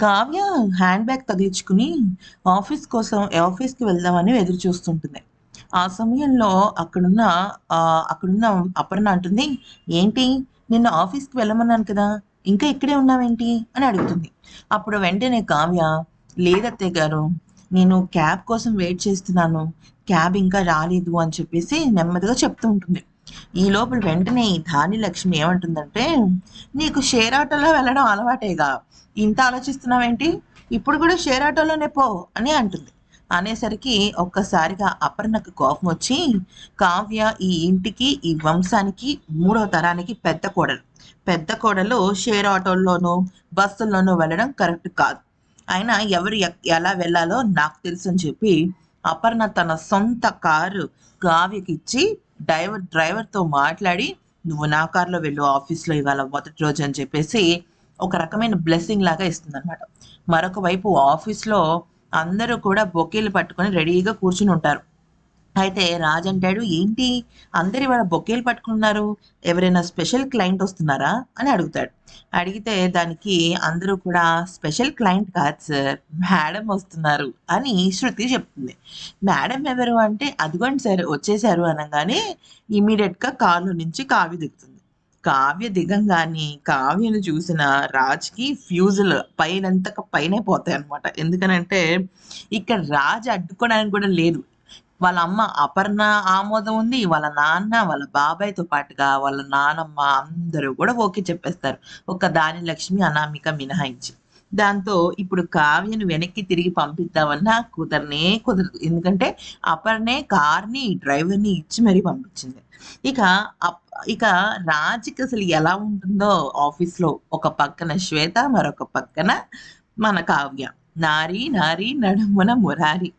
Kavya hand bag తగిలించుకుని office కోసం ఆఫీస్కి వెళ్దామని ఎదురు చూస్తుంటుంది. ఆ సమయంలో అక్కడున్న అక్కడున్న అపర్ణ అంటుంది ఏంటి? నిన్న ఆఫీస్కి వెళ్ళమన్నాను కదా ఇంకా ఇక్కడే ఉన్నావేంటి? అని అడుగుతుంది. అప్పుడు వెంటనే కావ్య లేదత్తయ్య గారు నేను క్యాబ్ కోసం వెయిట్ చేస్తున్నాను క్యాబ్ ఇంకా రాలేదు అని చెప్పేసి నెమ్మదిగా చెప్తూ ఉంటుంది. ఈ లోపల వెంటనే ఈ ధాని లక్ష్మి ఏమంటుందంటే నీకు షేర్ ఆటోలో వెళ్ళడం అలవాటేగా. ఇంత ఆలోచిస్తున్నావేంటి? ఇప్పుడు కూడా షేర్ ఆటోలోనే పో అని అంటుంది. అనేసరికి ఒక్కసారిగా అపర్ణకు కోపం వచ్చి కావ్య ఈ ఇంటికి ఈ వంశానికి మూడో తరానికి పెద్ద కోడలు. పెద్ద కోడలు షేర్ ఆటోల్లోనూ బస్సుల్లోనూ వెళ్ళడం కరెక్ట్ కాదు. అయినా ఎవరు ఎక్- ఎలా వెళ్ళాలో నాకు తెలుసు అని చెప్పి అపర్ణ తన సొంత కారు కావ్యకిచ్చి డ్రైవర్ డ్రైవర్తో మాట్లాడి నువ్వు నా కార్లో వెళ్ళు ఆఫీస్లో ఇవాళ మొదటి రోజు అని చెప్పేసి ఒక రకమైన బ్లెస్సింగ్ లాగా ఇస్తుంది అనమాట మరొక వైపు ఆఫీస్లో అందరూ కూడా బొకేలు పట్టుకొని రెడీగా కూర్చుని ఉంటారు. అయితే రాజ్ అంటాడు ఏంటి? అందరు ఇవాళ బొకేలు పట్టుకున్నారు. ఎవరైనా స్పెషల్ క్లయింట్ వస్తున్నారా? అని అడుగుతాడు. అడిగితే దానికి అందరూ కూడా స్పెషల్ క్లయింట్ కాదు సార్ మేడం వస్తున్నారు అని శృతి చెప్తుంది. మేడం ఎవరు అంటే అదిగోండి సార్ వచ్చేసారు అనగానే ఇమీడియట్గా కారు నుంచి కావ్య దిగుతుంది. కావ్య దిగంగానే కావ్యను చూసిన రాజ్కి ఫ్యూజులు పైనంతక పైనే పోతాయి అనమాట ఎందుకనంటే ఇక్కడ రాజ్ అడ్డుకోవడానికి కూడా లేదు. వాళ్ళ అమ్మ అపర్ణ ఆమోదం ఉంది వాళ్ళ నాన్న వాళ్ళ బాబాయ్తో పాటుగా వాళ్ళ నానమ్మ అందరూ కూడా ఓకే చెప్పేస్తారు. ఒక దాని లక్ష్మి అనామిక మినహాయించి. దాంతో ఇప్పుడు కావ్యను వెనక్కి తిరిగి పంపిద్దామన్నా కుదరనే కుదరదు. ఎందుకంటే అపర్ణే కార్ని డ్రైవర్ని ఇచ్చి మరీ పంపించింది. ఇక ఇక రాజుకి అసలు ఎలా ఉంటుందో ఆఫీస్లో ఒక పక్కన శ్వేత మరొక పక్కన మన కావ్య. నారి నారి నడుమున మురారి.